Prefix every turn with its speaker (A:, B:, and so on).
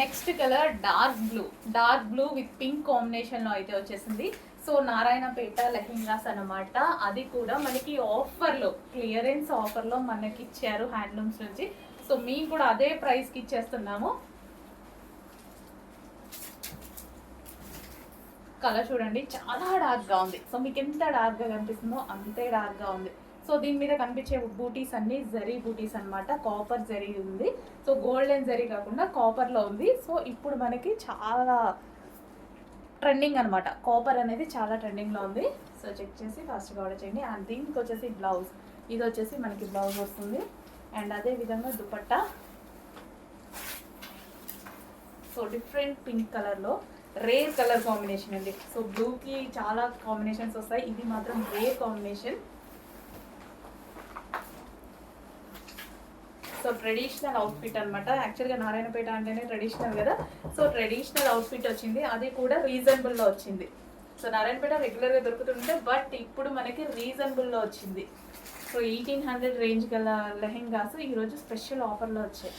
A: Next colour dark blue dark blue with pink కాంబినేషన్లో అయితే వచ్చేసింది. సో నారాయణపేట లెహెంగాస్ అన్నమాట. అది కూడా మనకి ఆఫర్లో క్లియరెన్స్ ఆఫర్లో మనకి ఇచ్చారు హ్యాండ్లూమ్స్ నుంచి. సో మేము కూడా అదే ప్రైస్కి ఇచ్చేస్తున్నాము. కలర్ చూడండి. చాలా డార్క్గా ఉంది. సో మీకు ఎంత డార్క్గా కనిపిస్తుందో అంతే డార్క్గా ఉంది. సో దీని మీద కనిపించే బూటీస్ అన్ని జరీ బూటీస్ అన్నమాట. కాపర్ జరీ ఉంది. సో గోల్డెన్ జరీ కాకుండా కాపర్లో ఉంది. సో ఇప్పుడు మనకి చాలా ట్రెండింగ్ అన్నమాట. కాపర్ అనేది చాలా ట్రెండింగ్లో ఉంది. సో చెక్ చేసి ఫాస్ట్గా ఆర్డర్ చేయండి. అండ్ దీనికి వచ్చేసి బ్లౌజ్. ఇది వచ్చేసి మనకి బ్లౌజ్ వస్తుంది. అండ్ అదే విధంగా దుపట్టా. సో డిఫరెంట్ పింక్ కలర్లో రేర్ కలర్ కాంబినేషన్ అండి. సో బ్లూకి చాలా కాంబినేషన్స్ వస్తాయి. ఇది మాత్రం rare combination. So traditional outfit అనమాట యాక్చువల్గా నారాయణపేట అంటేనే ట్రెడిషనల్ కదా. సో ట్రెడిషనల్ అవుట్ఫిట్ వచ్చింది. అది కూడా రీజనబుల్లో వచ్చింది. సో నారాయణపేట రెగ్యులర్గా దొరుకుతుంటే బట్ ఇప్పుడు మనకి రీజనబుల్లో వచ్చింది. సో ఎయిటీన్ హండ్రెడ్ రేంజ్ గల లెహెంగాస్ ఈరోజు స్పెషల్ ఆఫర్లో వచ్చాయి.